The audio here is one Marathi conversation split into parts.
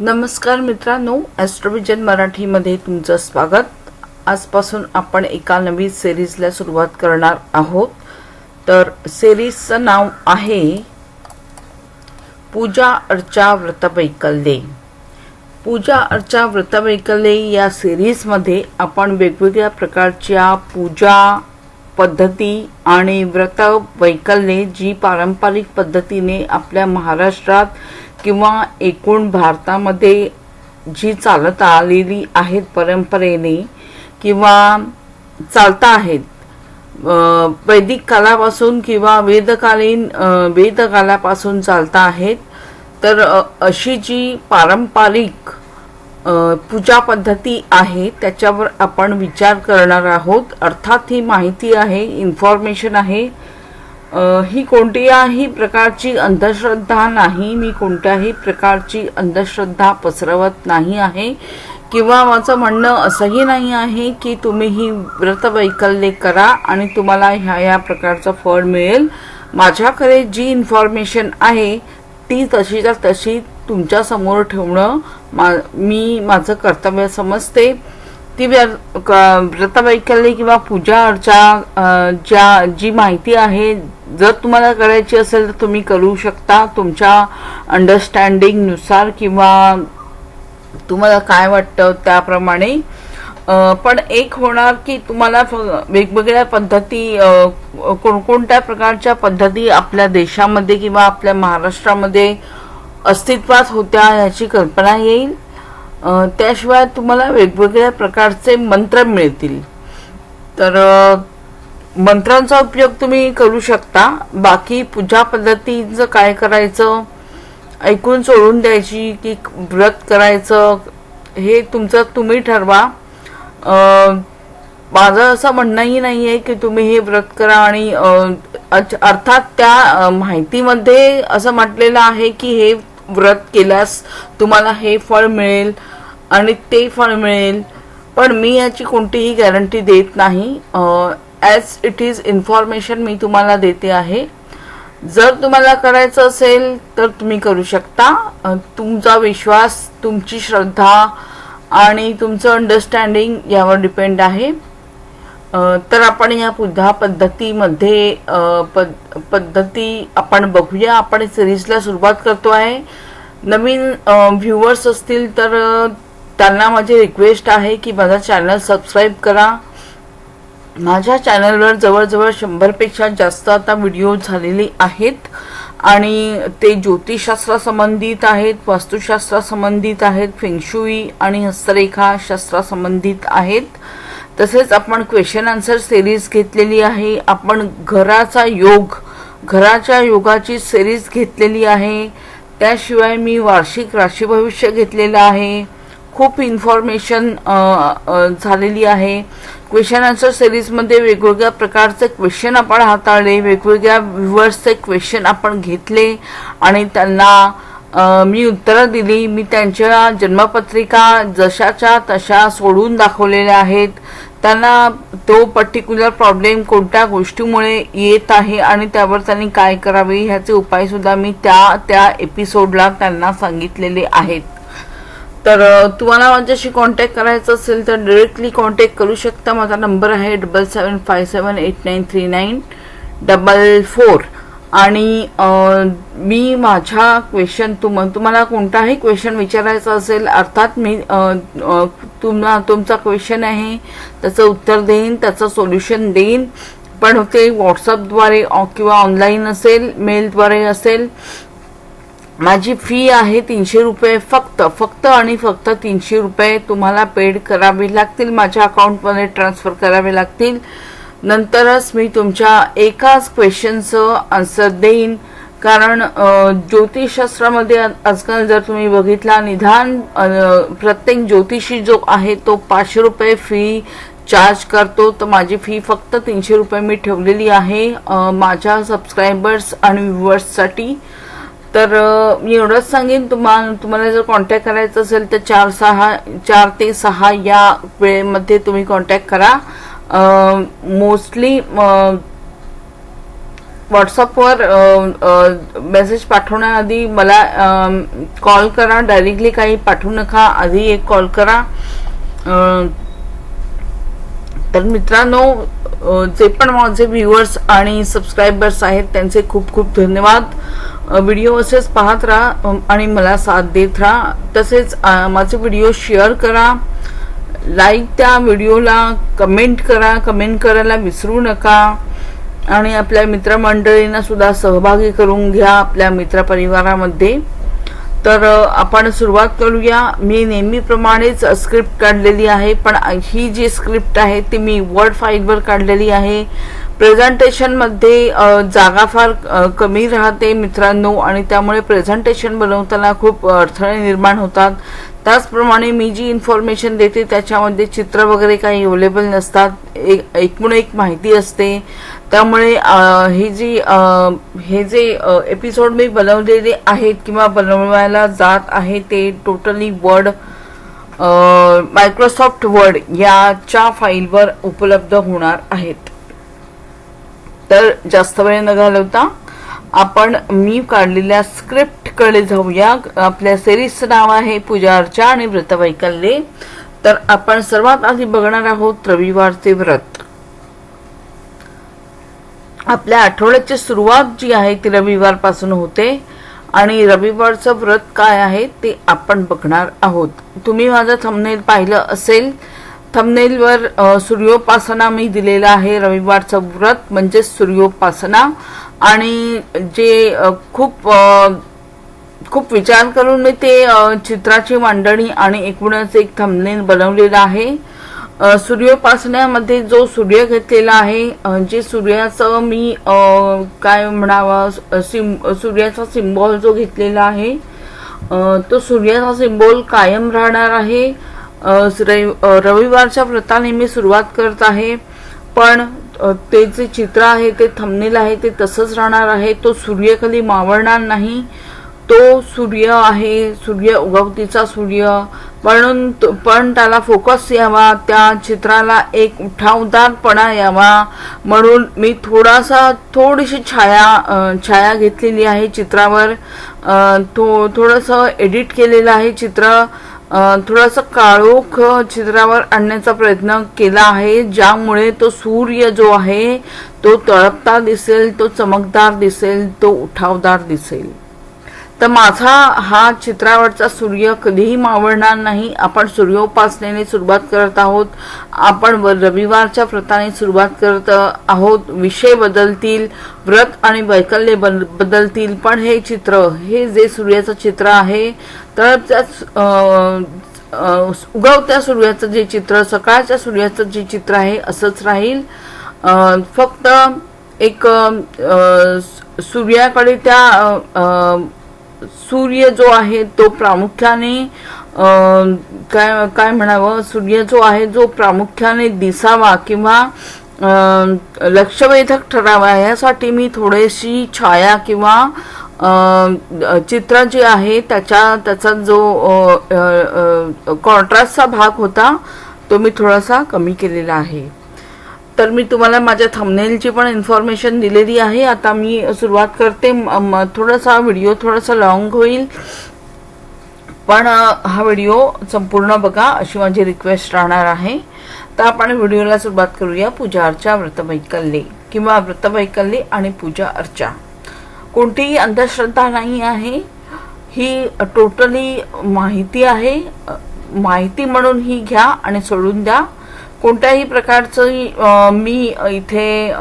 नमस्कार मित्रांनो ॲस्ट्रोविजन मराठीमध्ये तुमचं स्वागत. आजपासून आपण एका नवीन सिरीजला सुरुवात करणार आहोत. तर सिरीजचं नाव आहे पूजा अर्चा व्रतवैकल्ये पूजा अर्चा व्रतवैकल्ये या सिरीजमध्ये आपण वेगवेगळ्या प्रकारच्या पूजा पद्धती आणि व्रत वैकल्ये जी पारंपरिक पद्धतीने आपल्या महाराष्ट्रात किंवा एकूण भारतामध्ये जी चालत आलेली आहेत परंपरेने किंवा चालता आहेत वैदिक कालापासून किंवा वेदकालीन वेदकालापासून चालता आहेत तर अशी जी पारंपरिक पूजा पद्धती आहे त्याच्यावर आपण विचार करणार आहोत. अर्थात ही माहिती आहे इन्फॉर्मेशन आहे. ही कोणत्याही प्रकारची अंधश्रद्धा नाही मी कोणत्याही प्रकारची अंधश्रद्धा पसरवत नाही आहे. किंवा माझं म्हणणं असंही नाही आहे की तुम्ही ही व्रतवैकल्ये करा आणि तुम्हाला ह्या ह्या प्रकारचं फळ मिळेल. माझ्याकडे जी इन्फॉर्मेशन आहे ती तशीच्या तशी तुमच्यासमोर ठेवणं मा मी माझं कर्तव्य समजते. ती व्य- क- व्रतवैकल्ये किंवा पूजा अर्चा ज्या जी माहिती आहे जर तुम्हाला करायची असेल तर तुम्ही करू शकता. तुमच्या अंडरस्टँडिंगनुसार किंवा तुम्हाला काय वाटतं त्याप्रमाणे. पण एक होणार की तुम्हाला फ- वेगवेगळ्या पद्धती कोणकोणत्या प्रकारच्या पद्धती आपल्या देशामध्ये किंवा आपल्या महाराष्ट्रामध्ये अस्तित्वात होत्या याची कल्पना येईल. त्याशिवाय तुम्हाला वेगवेगळ्या प्रकारचे मंत्र मिळतील. तर मंत्रांचा उपयोग तुम्ही करू शकता. बाकी पूजा पद्धतीचं काय करायचं ऐकून सोडून द्यायची की व्रत करायचं हे तुमचं तुम्ही ठरवा. माझं असं म्हणणंही नाही आहे की तुम्ही हे व्रत करा आणि अर्थात त्या माहितीमध्ये असं म्हटलेलं आहे की हे व्रत केल्यास तुम्हाला हे फळ मिळेल आणि ते फळ मिळेल. पण मी याची कोणतीही गॅरंटी देत नाही. ॲज इट इज इन्फॉर्मेशन मी तुम्हाला देते आहे. जर तुम्हाला करायचं असेल तर तुम्ही करू शकता. तुमचा विश्वास तुमची श्रद्धा आणि तुमचं अंडरस्टँडिंग यावर डिपेंड आहे. तर आपण या पुन्हा पद्धतीमध्ये पद पद्धती आपण बघूया. आपण सिरीजला सुरुवात करतो आहे. नवीन व्ह्युअर्स असतील तर त्यांना माझी रिक्वेस्ट आहे की माझा चॅनल सबस्क्राईब करा. माझ्या चॅनलवर जवळजवळ शंभरपेक्षा जास्त आता व्हिडिओ झालेले आहेत. आणि ते ज्योतिषशास्त्र संबंधित आहेत वास्तुशास्त्रासंबंधित आहेत फेंगशुई आणि हस्तरेखा शास्त्रासंबंधित आहेत. तसेच आपण क्वेश्चन आन्सर सिरीज घेतलेली आहे. आपण घराचा योग घराच्या योगाची सिरीज घेतलेली आहे. त्याशिवाय मी वार्षिक राशी भविष्य घेतलेलं आहे. खूप इन्फॉर्मेशन झालेली आहे. क्वेश्चन आन्सर सिरीजमध्ये वेगवेगळ्या प्रकारचे क्वेश्चन आपण हाताळले वेगवेगळ्या व्ह्युअर्सचे क्वेश्चन आपण घेतले आणि त्यांना मी उत्तरं दिली. मी त्यांच्या जन्मपत्रिका जशाच्या तशा सोडून दाखवलेल्या आहेत. त्यांना तो पर्टिक्युलर प्रॉब्लेम कोणत्या गोष्टीमुळे येत आहे आणि त्यावर त्यांनी काय करावे ह्याचे उपायसुद्धा मी त्या त्या एपिसोडला त्यांना सांगितलेले आहेत. तर तुम्हाला माझ्याशी कॉन्टॅक्ट करायचं असेल तर डिरेक्टली कॉन्टॅक्ट करू शकता. माझा नंबर आहे double seven five seven eight nine three nine double four आणि मी माझ्या क्वेश्चन तुम तुम्हाला कोणताही क्वेश्चन विचारायचा असेल अर्थात मी तुम्हाला तुमचा क्वेश्चन आहे त्याचं उत्तर देईन त्याचं सोल्युशन देईन. पण ते व्हॉट्सअपद्वारे किंवा ऑनलाईन असेल मेलद्वारे असेल माझी फी आहे तीनशे रुपये फक्त फक्त आणि फक्त तीनशे रुपये तुम्हाला पेड करावे लागतील माझ्या अकाउंटमध्ये ट्रान्सफर करावे लागतील. नंतरच मी तुमच्या एकाच क्वेश्चनचं आन्सर देईन. कारण ज्योतिषशास्त्रामध्ये आजकाल जर तुम्ही बघितला निधान प्रत्येक ज्योतिषी जो आहे तो पाचशे रुपये फी चार्ज करतो. तर माझी फी फक्त तीनशे रुपये मी ठेवलेली आहे माझ्या सबस्क्रायबर्स आणि व्ह्युअर्ससाठी तर मी एवढंच सांगेन तुम्हाला तुम्हाला जर कॉन्टॅक्ट करायचं असेल तर चार सहा चार ते सहा या वेळेमध्ये तुम्ही कॉन्टॅक्ट करा. मोस्टली व्हॉट्सअपवर मेसेज पाठवण्याआधी मला कॉल करा. डायरेक्टली काही पाठवू नका आधी एक कॉल करा. तर मित्रांनो जे पण माझे व्ह्युअर्स आणि सबस्क्रायबर्स आहेत त्यांचे खूप खूप धन्यवाद. व्हिडिओ असेच पाहत राहा आणि मला साथ देत राहा. तसेच माझे व्हिडिओ शेअर करा. लाईक त्या व्हिडिओला कमेंट करा. कमेंट करायला विसरू नका. आणि आपल्या मित्रमंडळींना सुद्धा सहभागी करून घ्या आपल्या मित्रपरिवारामध्ये. तर आपण सुरुवात करूया. मी नेहमीप्रमाणेच स्क्रिप्ट काढलेली आहे पण ही जी स्क्रिप्ट आहे ती मी वर्ड फाईलवर काढलेली आहे. प्रेझेंटेशनमध्ये जागा फार कमी राहते मित्रांनो आणि त्यामुळे प्रेझेंटेशन बनवताना खूप अडथळे निर्माण होतात. त्याचप्रमाणे मी जी इन्फॉर्मेशन देते त्याच्यामध्ये चित्र वगैरे काही अवेलेबल नसतात. एक एकूण एक माहिती असते. त्यामुळे हे ही जी हे जे एपिसोड मी बनवलेले आहेत किंवा बनवायला जात आहे ते टोटली वर्ड मायक्रोसॉफ्ट वर्ड याच्या फाईलवर उपलब्ध होणार आहेत. तर जास्त वेळ न घालवता आपण मी काढलेल्या स्क्रिप्टकडे जाऊया. आपल्या सिरीजचं नाव आहे पूजा अर्चा आणि व्रतवैकल्ये तर आपण सर्वात आधी बघणार आहोत रविवारचे व्रत. आपल्या आठवड्याची सुरुवात जी आहे ती रविवारपासून होते आणि रविवारचं व्रत काय आहे ते आपण बघणार आहोत. तुम्ही माझं थंबनेल पाहिलं असेल थंबनेलवर सूर्योपासना मी दिलेला आहे रविवारचं व्रत म्हणजे सूर्योपासना. आणि जे खूप खूप विचार करून मी ते चित्राची मांडणी आणि एकूणच एक थंबनेल बनवलेलं आहे. सूर्योपासनामध्ये सूर्योपासण्यामध्ये जो सूर्य घेतलेला आहे जे सूर्याचं मी काय म्हणावं सिम सूर्याचा सिम्बॉल जो घेतलेला आहे तो सूर्याचा सिम्बॉल कायम राहणार आहे. रविवारच्या व्रताने मी सुरुवात करत आहे. पण ते जे चित्र आहे ते थंबनेल आहे ते तसंच राहणार आहे. तो सूर्य कधी मावळणार नाही. तो सूर्य आहे सूर्य उगवतीचा सूर्य. म्हणून पण त्याला फोकस यावा त्या चित्राला एक उठावदारपणा यावा. म्हणून मी थोडासा थोडीशी छाया छाया घेतलेली आहे चित्रावर. थो थोडंसं एडिट केलेलं आहे चित्र. थोडासा काळोख चित्रावर आणण्याचा प्रयत्न केला आहे ज्यामुळे तो सूर्य जो आहे तो तळपता दिसेल तो चमकदार दिसेल तो उठावदार दिसेल. तर माझा हा चित्रावरचा सूर्य कधीही मावळणार नाही. आपण सूर्योपासनेने सुरुवात करत आहोत. आपण व- रविवारच्या व्रताने सुरुवात करत आहोत. विषय बदलतील व्रत आणि वैकल्य बदलतील. पण हे चित्र हे जे सूर्याचं चित्र आहे तर त्याच उगवत्या सूर्याचं जे चित्र सकाळच्या सूर्याचं जे चित्र आहे असंच राहील. फक्त एक सूर्याकडे त्या सूर्य जो आहे तो प्रामुख्याने काय काय म्हणावं? सूर्य जो आहे जो प्रामुख्याने दिसावा किंवा लक्षवेधक ठरावा यासाठी मी थोडीशी छाया किंवा चित्र जे आहे त्याच्या त्याचा जो कॉन्ट्रास्टचा भाग होता तो मी थोडासा कमी केलेला आहे. तर मी तुम्हाला माझ्या थंबनेलची पण इन्फॉर्मेशन दिलेली आहे. आता मी सुरुवात करते. म- थोडासा व्हिडिओ थोडासा लॉंग होईल. पण हा व्हिडिओ संपूर्ण बघा अशी माझी रिक्वेस्ट राहणार आहे. तर आपण व्हिडिओला सुरुवात करूया. पूजा अर्चा व्रतवैकल्ये किंवा व्रतवैकल्ये आणि पूजा अर्चा. कोणतीही अंधश्रद्धा नाही आहे. ही टोटली माहिती आहे. माहिती म्हणून ही घ्या आणि सोडून द्या. कोणत्याही प्रकारचं मी इथे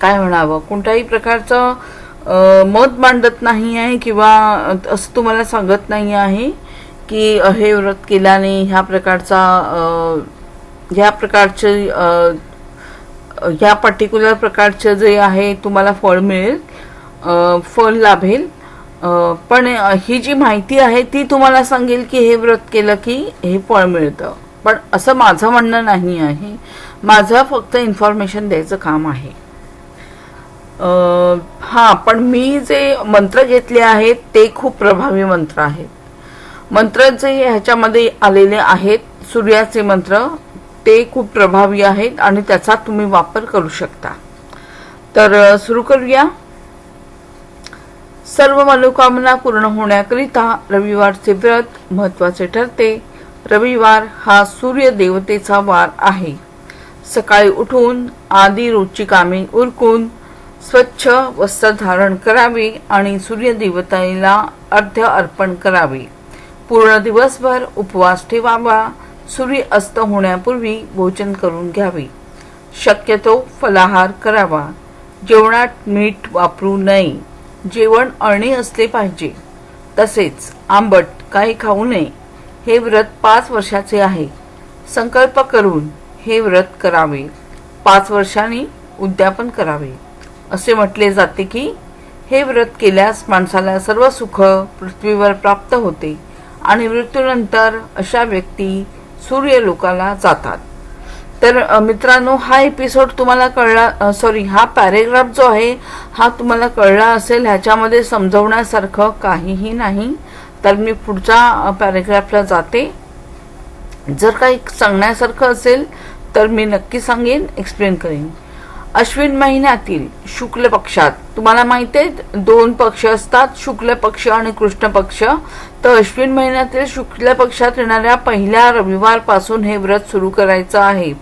काय म्हणावं? कोणत्याही प्रकारचं मत मांडत नाही आहे किंवा असं तुम्हाला सांगत नाही आहे की हे व्रत केल्याने ह्या प्रकारचा ह्या प्रकारचे ह्या पर्टिक्युलर प्रकारचं जे आहे तुम्हाला फळ मिळेल फळ लाभेल. पण ही जी माहिती आहे ती तुम्हाला सांगेल की हे व्रत केलं की हे फळ मिळतं. पण असं माझं म्हणणं नाही आहे. माझं फक्त इन्फॉर्मेशन द्यायचं काम आहे. हां हा पण मी जे मंत्र घेतले आहेत ते खूप प्रभावी मंत्र आहेत. मंत्र जे ह्याच्यामध्ये आलेले आहेत. सूर्याचे मंत्र ते खूप प्रभावी आहेत आणि त्याचा तुम्ही वापर करू शकता. तर सुरू करूया. सर्व मनोकामना पूर्ण होण्याकरिता रविवारचे व्रत महत्त्वाचे ठरते. रविवार हा सूर्य देवतेचा वार आहे. सकाळी उठून आधी रोजची कामे उरकून स्वच्छ वस्त्र धारण करावे आणि सूर्यदेवतेला अर्ध्य अर्पण करावे. पूर्ण दिवसभर उपवास ठेवावा सूर्य अस्त होण्यापूर्वी भोजन करून घ्यावे. शक्यतो फलाहार करावा. जेवणात मीठ वापरू नये. जेवण अळणी असले पाहिजे. तसेच आंबट काही खाऊ नये. हे व्रत पाच वर्षाचे आहे. संकल्प करून हे व्रत करावे. पाच वर्षांनी उद्यापन करावे. असे म्हटले जाते की हे व्रत केल्यास माणसाला सर्व सुख पृथ्वीवर प्राप्त होते आणि मृत्यूनंतर अशा व्यक्ती सूर्य लोकाला जातात. तर मित्रांनो हा एपिसोड तुम्हाला कळला सॉरी हा पॅरेग्राफ जो आहे हा तुम्हाला कळला असेल ह्याच्यामध्ये समजवण्यासारखं काहीही नाही. तर मी पुढच्या पॅरेग्राफला जाते. जर काही सांगण्यासारखं असेल तर मी नक्की सांगेन एक्सप्लेन करेन. अश्विन महिन्यातील शुक्ल पक्षात तुम्हाला माहिती आहे दोन पक्ष असतात शुक्ल पक्ष आणि कृष्ण पक्ष. तर अश्विन महिन्यातील शुक्ल पक्षात येणाऱ्या पहिल्या रविवारपासून हे व्रत सुरू करायचं आहे.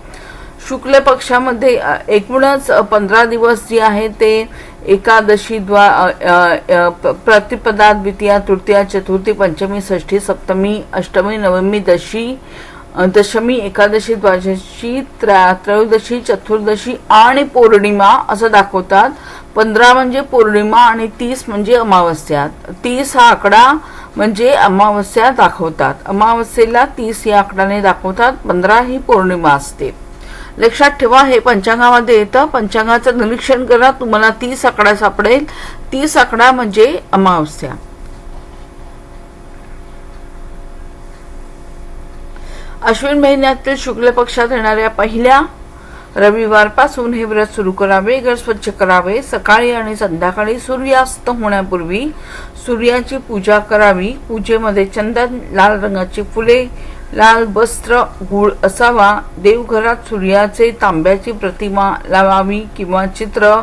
शुक्ल पक्षामध्ये एकूणच पंधरा दिवस जे आहे ते एकादशी द्वा प्रतिपदा द्वितीया तृतीया चतुर्थी पंचमी षष्ठी सप्तमी अष्टमी नवमी दशी दशमी एकादशी द्वादशी त्रयोदशी चतुर्दशी आणि पौर्णिमा असं दाखवतात. पंधरा म्हणजे पौर्णिमा आणि तीस म्हणजे अमावस्या. तीस हा आकडा म्हणजे अमावस्या दाखवतात. अमावस्येला तीस या आकडाने दाखवतात. पंधरा ही पौर्णिमा असते. लक्षात ठेवा हे पंचांगामध्ये येतं. पंचांगाचं निरीक्षण करा तुम्हाला तीस आकडा सापडेल. तीस आकडा म्हणजे अमावस्या. अश्विन महिन्यातील शुक्ल पक्षात येणाऱ्या पहिल्या रविवारपासून हे व्रत सुरू करावे. घर स्वच्छ करावे. सकाळी आणि संध्याकाळी सूर्यास्त होण्यापूर्वी सूर्याची पूजा करावी. पूजेमध्ये चंदन लाल रंगाची फुले लाल वस्त्र गुळ असावा. देवघरात सूर्याचे तांब्याची प्रतिमा लावावी किंवा चित्र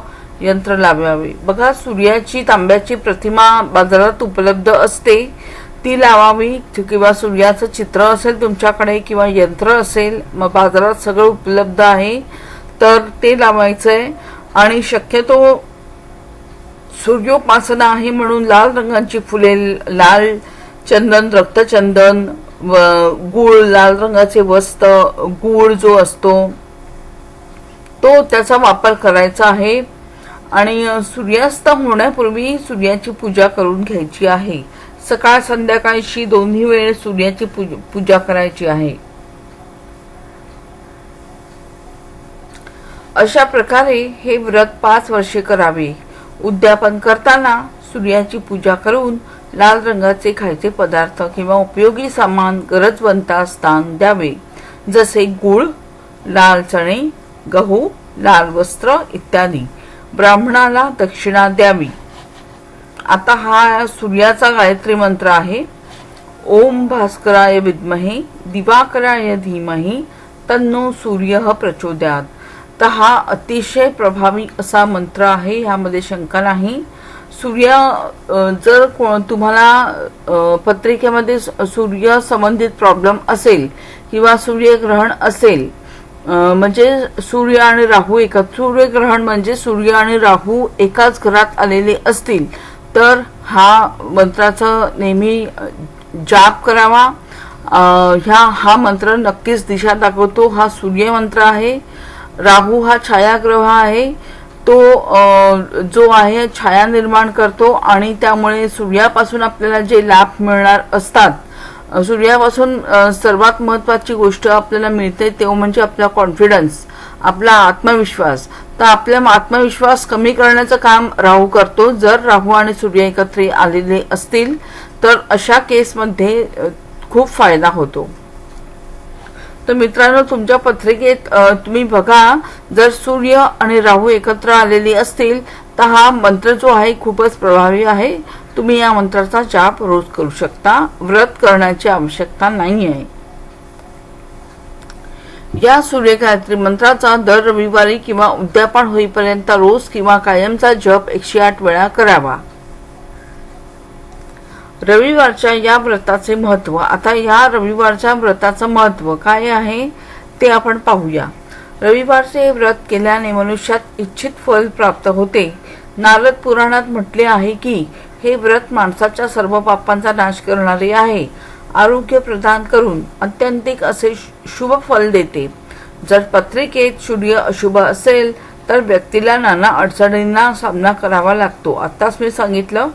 यंत्र लावावे. बघा सूर्याची तांब्याची प्रतिमा बाजारात उपलब्ध असते. ती लावावी किंवा सूर्याचं चित्र असेल तुमच्याकडे किंवा यंत्र असेल मग बाजारात सगळं उपलब्ध आहे. तर ते लावायचं आहे आणि शक्यतो सूर्योपासना आहे म्हणून लाल रंगांची फुले लाल चंदन रक्तचंदन गुळ लाल रंगाचे वस्त्र गुळ जो असतो तो त्याचा वापर करायचा आहे. आणि सूर्यास्त होण्यापूर्वी सूर्याची पूजा करून घ्यायची आहे. सकाळ संध्याकाळशी दोन्ही वेळ सूर्याची पूजा करायची आहे. अशा प्रकारे हे व्रत पाच वर्षे करावे. उद्यापन करताना सूर्याची पूजा करून लाल रंगाचे खायचे पदार्थ किंवा उपयोगी सामान गरजवंता स्थान द्यावे. जसे गुळ लाल चणे गहू लाल वस्त्र इत्यादी. ब्राह्मणाला दक्षिणा द्यावी. आता हा सूर्याचा गायत्री मंत्र आहे. ओम भास्कराय विद्महे दिवाकराय धीमही तन्नो सूर्य प्रचोदयात. तर हा अतिशय प्रभावी असा मंत्र आहे ह्यामध्ये शंका नाही. सूर्य जर को- तुम्हाला पत्रिकेमध्ये स- सूर्य संबंधित प्रॉब्लेम असेल किंवा सूर्यग्रहण असेल म्हणजे सूर्य आणि राहू एका सूर्यग्रहण म्हणजे सूर्य आणि राहू एकाच घरात आलेले असतील तर हा मंत्राचा नेहमी जाप करावा. ह्या हा मंत्र नक्कीच दिशा दाखवतो. हा सूर्य मंत्र आहे. राहू हा छायाग्रह आहे. तो जो आहे छाया निर्माण करतो आणि त्यामुळे सूर्यापासून आपल्याला जे लाभ मिळणार असतात सूर्यापासून सर्वात महत्वाची गोष्ट आपल्याला मिळते ते म्हणजे आपला कॉन्फिडन्स आपला आत्मविश्वास. तर आपला आत्मविश्वास कमी करण्याचं काम राहू करतो. जर राहू आणि सूर्य एकत्र आलेले असतील तर अशा केसमध्ये खूप फायदा होतो. तर मित्रांनो तुमच्या पत्रिकेत तुम्ही बघा जर सूर्य आणि राहू एकत्र आलेली असतील तर हा मंत्र जो आहे खूपच प्रभावी आहे. तुम्ही या मंत्राचा जाप रोज करू शकता. व्रत करण्याची आवश्यकता नाही आहे. या सूर्यगायत्री मंत्राचा दर रविवारी किंवा उद्यापन होईपर्यंत रोज किंवा कायमचा जप एकशे आठ वेळा करावा. रविवारच्या या व्रताचे महत्त्व. आता या रविवारच्या व्रताचं महत्त्व काय आहे ते आपण पाहूया. रविवारचे हे व्रत केल्याने मनुष्यात इच्छित फल प्राप्त होते. नारद पुराणात म्हटले आहे की हे व्रत माणसाच्या सर्व पापांचा नाश करणारे आहे. आरोग्य प्रदान करून अत्यंतिक असे शुभ फल देते. जर पत्रिकेत सूर्य अशुभ असेल तर व्यक्तीला नाना अडचणींना सामना करावा लागतो. आत्ताच मी सांगितलं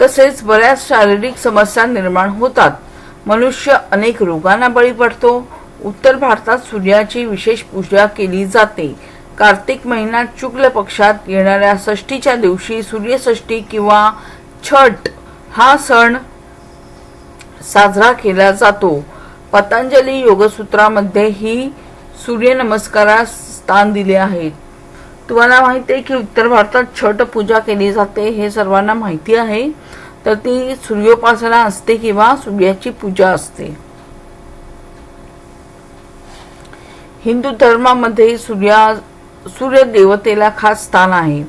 तसेच बऱ्याच शारीरिक समस्या निर्माण होतात. मनुष्य अनेक रोगांना बळी पडतो. उत्तर भारतात सूर्याची विशेष पूजा केली जाते. कार्तिक महिन्यात शुक्ल पक्षात येणाऱ्या षष्टीच्या दिवशी सूर्यषष्ठी किंवा छठ हा सण साजरा केला जातो. पतंजली योगसूत्रामध्ये ही सूर्यनमस्कारास स्थान दिले आहेत तुम्हाला माहिती आहे की उत्तर भारतात छठ पूजा केली जाते हे सर्वांना माहिती आहे. तर ती सूर्योपासना असते किंवा सूर्याची पूजा असते. हिंदू धर्मामध्ये सूर्या सूर्य देवतेला खास स्थान आहे.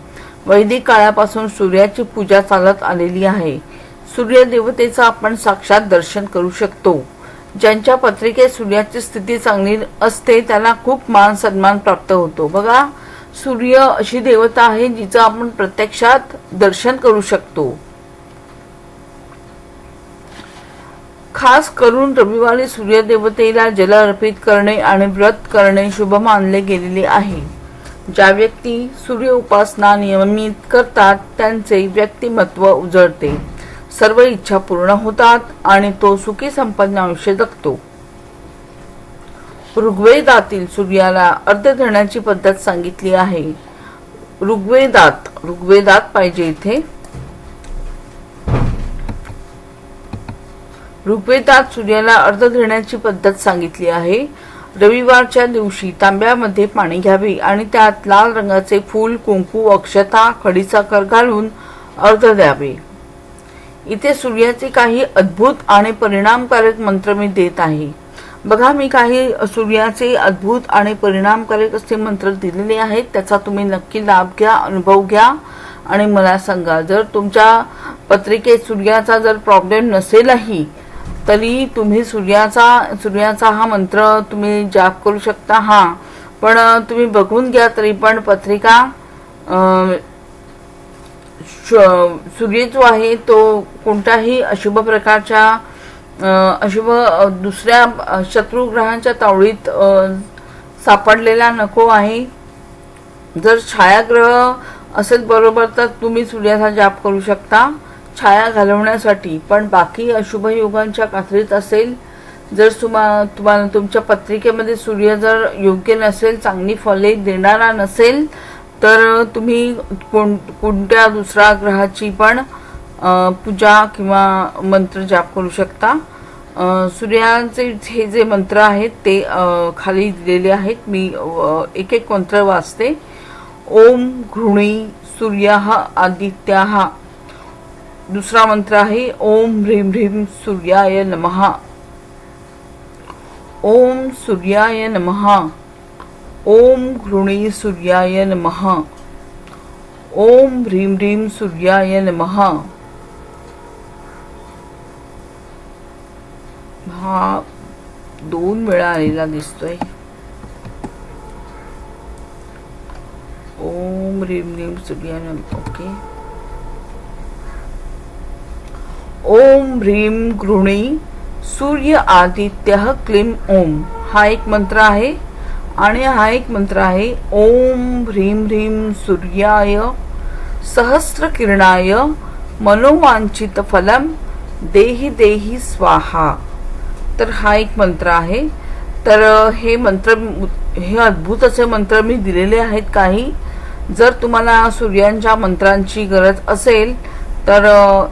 वैदिक काळापासून सूर्याची पूजा चालत आलेली आहे. सूर्य देवतेचं आपण साक्षात दर्शन करू शकतो. ज्यांच्या पत्रिकेत सूर्याची स्थिती चांगली असते त्याला खूप मान सन्मान प्राप्त होतो. बघा सूर्य अशी देवता आहे जिचं आपण प्रत्यक्षात दर्शन करू शकतो. खास करून रविवारी सूर्यदेवतेला जल अर्पित करणे आणि व्रत करणे शुभ मानले गेलेले आहे. ज्या व्यक्ती सूर्य उपासना नियमित करतात त्यांचे व्यक्तिमत्व उजळते. सर्व इच्छा पूर्ण होतात आणि तो सुखी संपन्न आयुष्य जगतो. ऋग्वेदातील सूर्याला अर्ध धरण्याची पद्धत सांगितली आहे. ऋग्वेदात ऋग्वेदात पाहिजे इथे. ऋग्वेदात सूर्याला अर्ध धरण्याची पद्धत सांगितली आहे. रविवारच्या दिवशी तांब्यामध्ये पाणी घ्यावे आणि त्यात लाल रंगाचे फूल कुंकू अक्षता खडीसाखर घालून अर्ध द्यावे. इथे सूर्याचे काही अद्भुत आणि परिणामकारक मंत्र मी देत आहे. बघा मी काही सूर्याचे अद्भुत आणि परिणामकारक असे मंत्र दिलेले आहेत. त्याचा तुम्ही नक्की लाभ घ्या अनुभव घ्या. आणि मला सांगा जर तुमच्या पत्रिकेत सूर्याचा जर प्रॉब्लेम नसेलही तरी तुम्ही सूर्याचा सूर्याचा हा मंत्र तुम्ही जाप करू शकता. हा पण तुम्ही बघून घ्या तरी पण पत्रिका श- सूर्य जो आहे तो कोणत्याही अशुभ प्रकारच्या अशुभ दुसऱ्या शत्रुग्रहांच्या तावडीत सापडलेला नको आहे. जर छायाग्रह असेल बरोबर तर तुम्ही सूर्याचा जाप करू शकता छाया घालवण्यासाठी. पण बाकी अशुभ योगांच्या कात्रीत असेल जर तुम्हा तुम्हाला तुमच्या पत्रिकेमध्ये सूर्य जर योग्य नसेल चांगली फले देणारा नसेल तर तुम्ही कोण कोणत्या दुसऱ्या ग्रहाची पण पूजा किंवा मंत्र जाप करू शकता. सूर्याचे हे जे मंत्र आहेत ते खाली दिलेले आहेत. मी एक एक मंत्र वाचते. ओम घृणी सूर्य आदित्य. दुसरा मंत्र आहे ओम ह्रीम ह्रीम सूर्याय नमहा ओम सूर्याय नमहा ओम घृणी सूर्याय नमहा ओम ह्रीम ह्रीम सूर्याय नमहा हा दोन वेळा आलेला दिसतोय. ओम ह्रीम ह्रीम सूर्याय ओके. ओम ह्रीम गृणी सूर्य आदित्य क्लीम ओम. हा एक मंत्र आहे आणि हा एक मंत्र आहे ओम ह्रीम ह्रीम सूर्याय सहस्र किरणाय मनोवांछित फलम देही देही स्वाहा. तर हा एक मंत्र आहे. तर हे मंत्र हे अद्भुत असे मंत्र मी दिलेले आहेत काही. जर तुम्हाला सूर्यांच्या मंत्रांची गरज असेल तर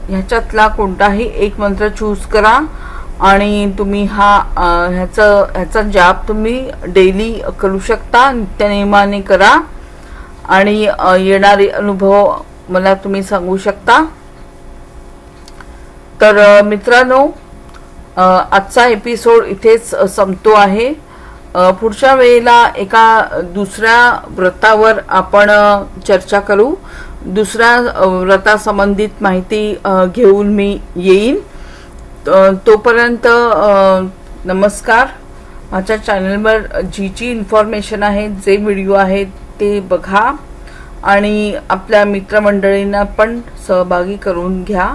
ह्याच्यातला कोणताही एक मंत्र चूज करा. आणि तुम्ही हा ह्याचं ह्याचा जाप तुम्ही डेली करू शकता नित्यनियमाने करा. आणि येणारे अनुभव मला तुम्ही सांगू शकता. तर मित्रांनो आजचा एपिसोड इथेच संपतो आहे. पुढच्या वेळेला एका दुसऱ्या व्रतावर आपण चर्चा करू. दुसऱ्या व्रतासंबंधित माहिती घेऊन मी येईन. तोपर्यंत नमस्कार. माझ्या चॅनलवर जी जी इन्फॉर्मेशन आहे जे व्हिडिओ आहेत ते बघा. आणि आपल्या मित्रमंडळींना पण सहभागी करून घ्या.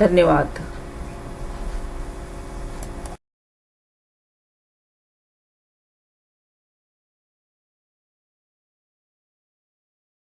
धन्यवाद.